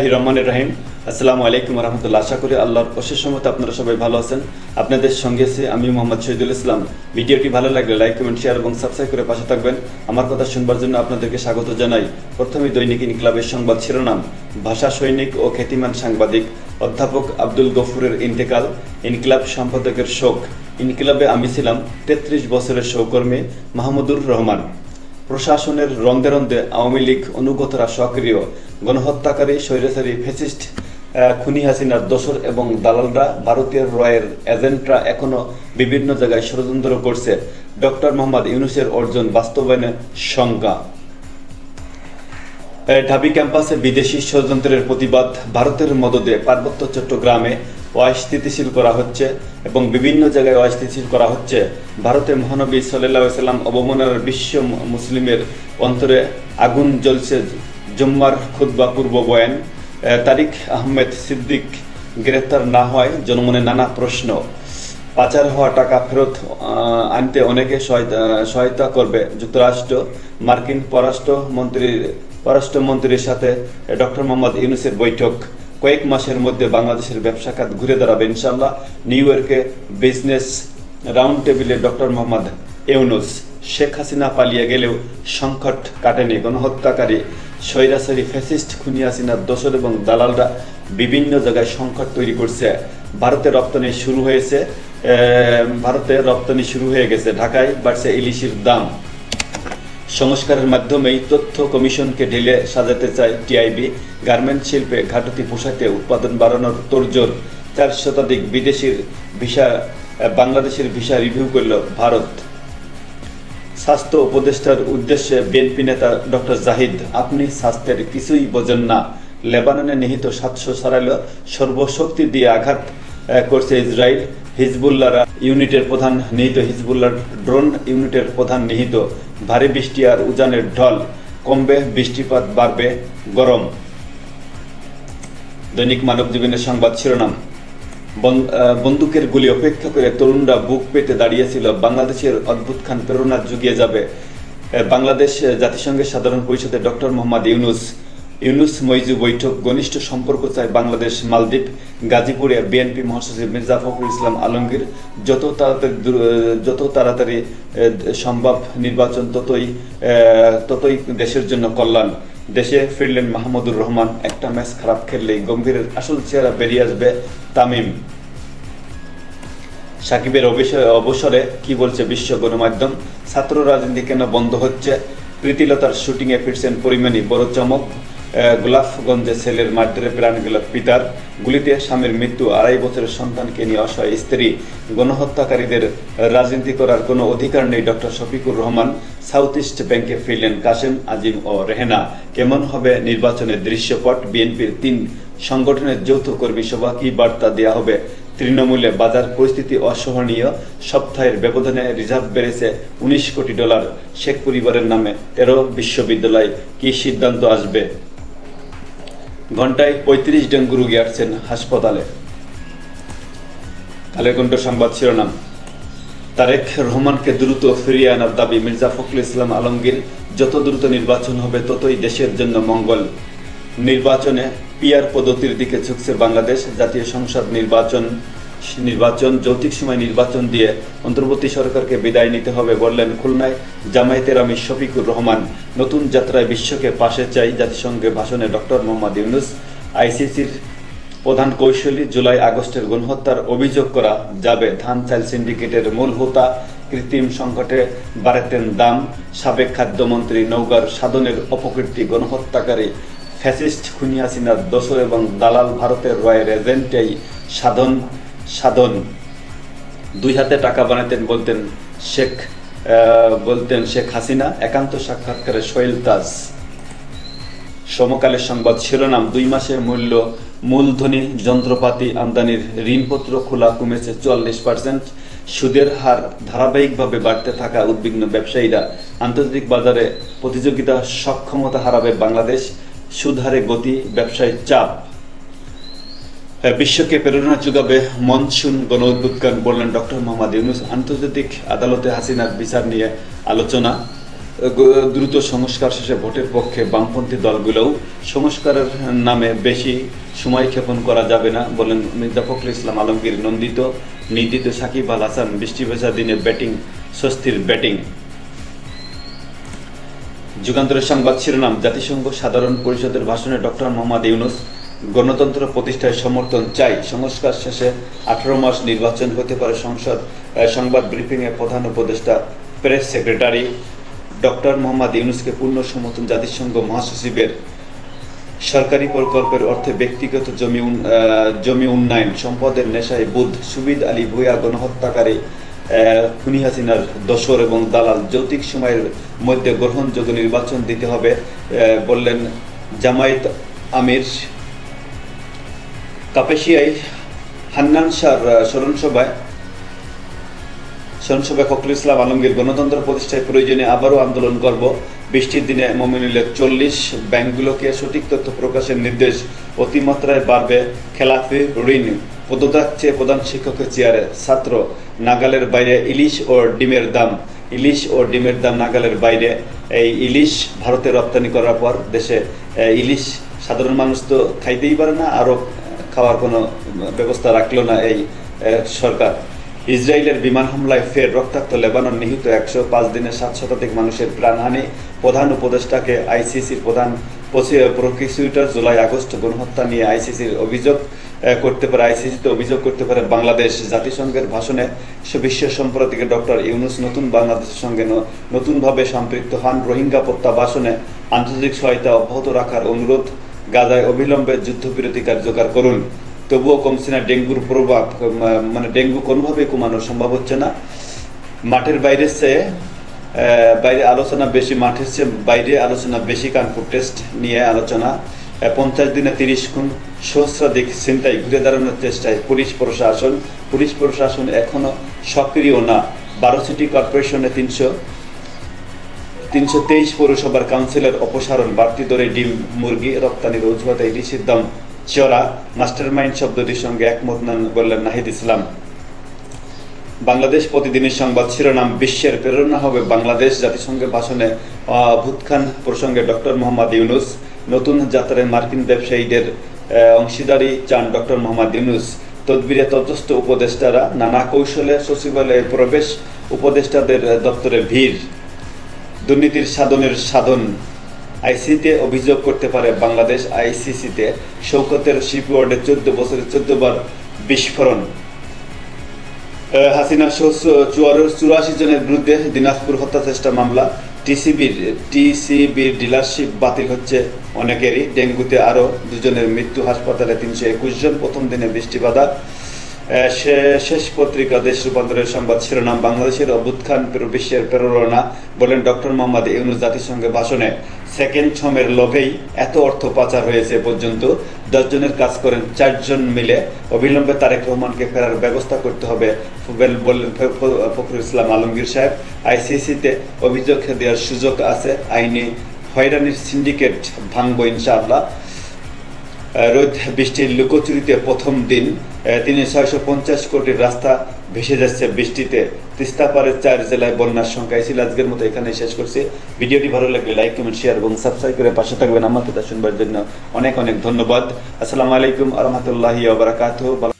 রহমানের রাহিম। আসসালামু আলাইকুম রহমতুল্লাহ। আশা করি আল্লাহর অশেষ সময় আপনারা সবাই ভালো আছেন। আপনাদের সঙ্গে আছি আমি মোহাম্মদ শহীদুল ইসলাম। ভিডিওটি ভালো লাগলে লাইক, কমেন্ট, শেয়ার এবং সাবস্ক্রাইব করে পাশে থাকবেন। আমার কথা শুনবার জন্য আপনাদেরকে স্বাগত জানাই। প্রথমে দৈনিক ইনকলাবের সংবাদ শিরোনাম। ভাষা সৈনিক ও খ্যাতিমান সাংবাদিক অধ্যাপক আব্দুল গফুরের ইন্তেকাল, ইনকিলাব সম্পাদকের শোক। ইনকিলাবে আমি ছিলাম তেত্রিশ বছরের সহকর্মী মাহমুদুর রহমান। প্রশাসনের রন্দে রন্দে আওয়ামী লীগ অনুগতরা সক্রিয়। গণহত্যাকারী, স্বৈরাচারী ফেসিস্ট খুনি হাসিনার দোসর এবং দালালরা ভারতীয় রয়ের এজেন্টরা এখনও বিভিন্ন জায়গায় ষড়যন্ত্র করছে। ডক্টর মোহাম্মদ ইউনুসের অর্জন বাস্তবায়নের শঙ্কা। ঢাবি ক্যাম্পাসে বিদেশি ষড়যন্ত্রের প্রতিবাদ। ভারতের মদদে পার্বত্য চট্টগ্রামে অস্থিতিশীল করা হচ্ছে এবং বিভিন্ন জায়গায় অস্থিতিশীল করা হচ্ছে। ভারতে মহানবী সাল্লাহ সাল্লাম অবমাননার বিশ্ব মুসলিমের অন্তরে আগুন জ্বলছে জুম্মার খুদ্া পূর্ব বয়ান। তারিক আহমেদ সিদ্দিক গ্রেপ্তার না হয়, জনমনে নানা প্রশ্ন। পাচার হওয়া টাকা ফেরত আনতে অনেকে সহায়তা- সহায়তা করবে। যুক্তরাষ্ট্র, মার্কিন পররাষ্ট্রমন্ত্রীর পররাষ্ট্রমন্ত্রীর সাথে ডক্টর মোহাম্মদ ইউনুসের বৈঠক। কয়েক মাসের মধ্যে বাংলাদেশের ব্যবসা খাত ঘুরে দাঁড়াবে ইনশাল্লাহ নিউ ইয়র্কে বিজনেস রাউন্ড টেবিলে ডক্টর মোহাম্মদ ইউনুস, শেখ হাসিনা পালিয়ে গেলেও সংকট কাটেনি। গণহত্যাকারী স্বৈরাচারী ফ্যাসিস্ট খুনি হাসিনার দোসর এবং দালালরা বিভিন্ন জায়গায় সংকট তৈরি করছে। ভারতে রপ্তানি শুরু হয়েছে ভারতে রপ্তানি শুরু হয়ে গেছে। ঢাকায় বাড়ছে ইলিশের দাম। সংস্কারের মাধ্যমেই তথ্য কমিশনকে ঢেলে সাজাতে চায় টিআইবি গার্মেন্ট শিল্পে ঘাটতি পোশাকে উৎপাদন বাড়ানোর তোড়জোড় চার শতাধিক বিদেশির ভিসা বাংলাদেশের ভিসা রিভিউ করল ভারত। স্বাস্থ্য উপদেষ্টার উদ্দেশ্যে বিএনপি নেতা ডক্টর জাহিদ, আপনি স্বাস্থ্যের কিছুই বোঝেন না। লেবাননে নিহিত সাতশো সারাইল সর্বশক্তি দিয়ে আঘাত করছে ইসরায়েল। হিজবুল্লাহরা ইউনিটের প্রধান নিহিত হিজবুল্লাহর ড্রোন ইউনিটের প্রধান নিহিত। ভারী বৃষ্টি আর উজানের ঢল। কমবে, বৃষ্টিপাত বাড়বে, গরম। দৈনিক মানব জীবনের সংবাদ শিরোনাম। বন- বন্দুকের গুলি অপেক্ষা করে তরুণরা বুক পেতে দাঁড়িয়েছিল। বাংলাদেশের অদ্ভুত খান প্রেরণা জুগিয়ে যাবে। বাংলাদেশ জাতিসংঘের সাধারণ পরিষদে ডক্টর মোহাম্মদ ইউনুস ইউনুস মইজু বৈঠক, ঘনিষ্ঠ সম্পর্ক চায় বাংলাদেশ, মালদ্বীপ, গাজীপুরে বিএনপি মহাসচিব মির্জা ফখরুল ইসলাম আলমগীর। যত তাড়াতাড়ি যত তাড়াতাড়ি সম্ভব নির্বাচন ততই ততই দেশের জন্য কল্যাণ। দেশে ফিরলেন মাহমুদুর রহমান, একটা ম্যাচ খারাপ খেললেই গম্ভীরের আসল চেহারা বেরিয়ে আসবে তামিম। সাকিবের অবসরে কি বলছে বিশ্ব গণমাধ্যম? ছাত্র রাজনীতি কেন বন্ধ হচ্ছে? প্রীতিলতার শুটিংয়ে ফিরছেন পরিমাণী, বড় চমক। গোলাপগঞ্জে ছেলের মারধরে প্রাণ গেল পিতার। গুলিতে স্বামীর মৃত্যু, আড়াই বছরের সন্তানকে নিয়ে অসহায় স্ত্রী। গণহত্যাকারীদের রাজনীতি করার কোনো অধিকার নেই doctor Shafiqur Rahman. South east ব্যাংকে ফিরলেন কাসেম, আজিম ও রেহেনা। কেমন হবে নির্বাচনের দৃশ্যপট? বিএনপির তিন সংগঠনের যৌথ কর্মী সভা কি বার্তা দেওয়া হবে? তৃণমূলে বাজার পরিস্থিতি অসহনীয়। সপ্তাহের ব্যবধানে রিজার্ভ বেড়েছে উনিশ কোটি ডলার। শেখ পরিবারের নামে তেরো বিশ্ববিদ্যালয়। কি সিদ্ধান্ত আসবে? ঘন্টায় পঁয়ত্রিশ ডেঙ্গু রোগী আসছেন হাসপাতালে। কালেকণ্ঠ সংবাদ শিরোনাম। তারেক রহমানকে দ্রুত ফিরিয়ে আনার দাবি মির্জা ফখরুল ইসলাম আলমগীর, যত দ্রুত নির্বাচন হবে ততই দেশের জন্য মঙ্গল। নির্বাচনে পিয়ার পদ্ধতির দিকে ঝুঁকছে বাংলাদেশ জাতীয় সংসদ নির্বাচন। নির্বাচন যৌতিক সময় নির্বাচন দিয়ে অন্তর্বর্তী সরকারকে বিদায় নিতে হবে বললেন খুলনায় জামায়াতের আমি শফিকুর রহমান। নতুন যাত্রায় বিশ্বকে পাশে চাই জাতিসংঘে ভাষণে ডক্টর মোহাম্মদ ইউনুস। আইসিসির প্রধান কৌশলী জুলাই আগস্টের গণহত্যার অভিযোগ করা যাবে। ধান চাল সিন্ডিকেটের মূল হোতা কৃত্রিম সংকটে বাড়াতেন দাম। সাবেক খাদ্যমন্ত্রী নৌকার সাধনের অপকীর্তি গণহত্যাকারী ফ্যাসিস্ট খুনি হাসিনার দোসর এবং দালাল ভারতের রয়ের এজেন্টেই সাধন। সাধন। দুই হাতে টাকা বানাতেন বলতেন শেখ বলতেন শেখ হাসিনা, একান্ত সাক্ষাৎকারে সোহেল তাজ। সমকালের সংবাদ শিরোনাম, দুই মাসে মূল্য, মূলধনী, যন্ত্রপাতি, আমদানির ঋণপত্র খোলা কমেছে চুয়াল্লিশ পার্সেন্ট। সুদের হার ধারাবাহিকভাবে বাড়তে থাকা উদ্বিগ্ন ব্যবসায়ীরা আন্তর্জাতিক বাজারে প্রতিযোগিতা সক্ষমতা হারাবে বাংলাদেশ। সুদহারে গতি, ব্যবসায়ী চাপ। বিশ্বকে প্রেরণা যোগাবে মনসুন গণ উদ্বোধন বললেন ডক্টর মোহাম্মদ ইউনুস। আন্তর্জাতিক আদালতে হাসিনার বিচার নিয়ে আলোচনা। দ্রুত সংস্কার শেষে ভোটের পক্ষে বামপন্থী দলগুলোও সংস্কারের নামে বেশি সময় ক্ষেপণ করা যাবে না বলেন মির্জা ফখরুল ইসলাম আলমগীর নন্দিত। নির্দিত সাকিব আল হাসান, বৃষ্টি ভেজা দিনে ব্যাটিং, স্বস্তির ব্যাটিং। যুগান্তরের সংবাদ শিরোনাম, জাতিসংঘ সাধারণ পরিষদের ভাষণে ডক্টর মোহাম্মদ ইউনুস গণতন্ত্র প্রতিষ্ঠায় সমর্থন চাই। সংস্কার শেষে আঠারো মাস নির্বাচন হতে পারে সংসদ সংবাদ ব্রিফিংয়ে প্রধান উপদেষ্টা প্রেস সেক্রেটারি ডক্টর মোহাম্মদ ইউনুসকে পূর্ণ সমর্থন, জাতিসংঘ মহাসচিবের সরকারি প্রকল্পের অর্থে ব্যক্তিগত জমি জমি উন্নয়ন, সম্পদের নেশায় বুধ সুবিদ আলী ভুয়া গণহত্যাকারী খুনি হাসিনার দোসর এবং দালাল যৌতিক সময়ের মধ্যে গ্রহণযোগ্য নির্বাচন দিতে হবে বললেন জামায়াত আমির কাপেশিয়ায় হান্নান আহ, স্মরণসভায় স্মরণসভায় ফখরুল ইসলাম আলমগীর গণতন্ত্র প্রতিষ্ঠায় প্রয়োজনে আবারও আন্দোলন করব। বৃষ্টির দিনে মমিনুলের চল্লিশ ব্যাংকগুলোকে সঠিক তথ্য প্রকাশের নির্দেশ অতিমাত্রায় বাড়বে। খেলাফি ঋণ পদত্যাগ চেয়ে প্রধান শিক্ষকের চেয়ারে ছাত্র নাগালের বাইরে ইলিশ ও ডিমের দাম। ইলিশ ও ডিমের দাম নাগালের বাইরে। এই ইলিশ ভারতে রপ্তানি করার পর দেশে ইলিশ সাধারণ মানুষ তো খাইতেই পারে না আরও খাওয়ার কোনো ব্যবস্থা রাখল না এই সরকার। ইসরায়েলের বিমান হামলায় ফের রক্তাক্ত লেবানন নিহত একশো পাঁচ দিনে সাত শতাধিক মানুষের প্রাণহানি। প্রধান উপদেষ্টাকে আইসিসির প্রধান প্রসিকিউটর জুলাই আগস্ট গণহত্যা নিয়ে আইসিসির অভিযোগ করতে পারে, আইসিসিতে অভিযোগ করতে পারে বাংলাদেশ জাতিসংঘের ভাষণে। বিশ্ব সম্প্রতিকে ডক্টর ইউনুস নতুন বাংলাদেশের সঙ্গে নতুনভাবে সম্পৃক্ত হন। রোহিঙ্গা প্রত্যাবাসনে আন্তর্জাতিক সহায়তা অব্যাহত রাখার অনুরোধ গাজায় অবিলম্বে যুদ্ধবিরতি কার্যকর করুন। তবুও কমছে না ডেঙ্গুর প্রভাব। মানে ডেঙ্গু কোনোভাবেই কমানো সম্ভব হচ্ছে না। মাঠের বাইরে চেয়ে বাইরে আলোচনা বেশি, মাঠের চেয়ে বাইরে আলোচনা বেশি, কানপুর টেস্ট নিয়ে আলোচনা। পঞ্চাশ দিনে তিরিশ গুণ সহস্রাধিক চিন্তায় ঘুরে দাঁড়ানোর চেষ্টায় পুলিশ প্রশাসন। পুলিশ প্রশাসন এখনও সক্রিয় না। বারো সিটি কর্পোরেশনে তিনশো তিনশো তেইশ পৌরসভার কাউন্সিলর অপসারণ, বাড়তি দরে ডিম, মুরগি রপ্তানির অজুহাতে ইলিশের দাম, চড়া মাস্টার মাইন্ড শব্দটির সঙ্গে একমত নন বললেন নাহিদ ইসলাম। বাংলাদেশ প্রতিদিনের সংবাদ শিরোনাম, বিশ্বের প্রেরণা হবে বাংলাদেশ জাতিসংঘের ভাষণে। ভূতখান প্রসঙ্গে ডক্টর মোহাম্মদ ইউনুস, নতুন যাত্রায় মার্কিন ব্যবসায়ীদের অংশীদারি চান ডক্টর মোহাম্মদ ইউনুস। তদবিরে তদস্থ উপদেষ্টারা, নানা কৌশলে সচিবালয়ে প্রবেশ, উপদেষ্টাদের দপ্তরে ভিড়। দুর্নীতির সাধনের সাধন আইসিতে অভিযোগ করতে পারে বাংলাদেশ আইসিসিতে। শৌকতের শিপওয়ার্ডে চোদ্দ বছরে চোদ্দবার বিস্ফোরণ। হাসিনা চুরাশি জনের বিরুদ্ধে দিনাজপুর হত্যা চেষ্টা মামলা। টিসিবির টিসিবির ডিলারশিপ বাতিল হচ্ছে অনেকেরই। ডেঙ্গুতে আরও দুজনের মৃত্যু। হাসপাতালে তিনশো একুশ জন প্রথম দিনে বৃষ্টি বাধা। শেষ পত্রিকা দেশ রূপান্তরের সংবাদ শিরোনাম বাংলাদেশের অভ্যুত্থান পেরো বিশ্বের প্রেরণা বলেন ডক্টর মোহাম্মদ ইউনুস জাতিসংঘে ভাষণে। সেকেন্ড ছমের লোভেই এত অর্থ পাচার হয়েছে পর্যন্ত। দশজনের কাজ করেন চারজন মিলে। অবিলম্বে তারেক রহমানকে ফেরার ব্যবস্থা করতে হবে বললেন ফখরুল ইসলাম আলমগীর সাহেব। আইসিসিতে অভিযোগ দেওয়ার সুযোগ আছে। আইনি হয়রানির সিন্ডিকেট ভাঙব ইনশাআল্লাহ। রোদ, বৃষ্টির লুকোচুরিতে প্রথম দিন তিনি ছয়শো পঞ্চাশ কোটির রাস্তা ভেসে যাচ্ছে বৃষ্টিতে। তিস্তা পারের চার জেলায় বন্যার সংখ্যা ছিল আজকের মতো এখানে শেষ করছি। ভিডিওটি ভালো লাগলে লাইক কমেন্ট শেয়ার এবং সাবস্ক্রাইব করে পাশে থাকবেন। আমার কথা শুনবার জন্য অনেক অনেক ধন্যবাদ। আসসালামু আলাইকুম আহমতুল্লাহ রহমতুল্লাহি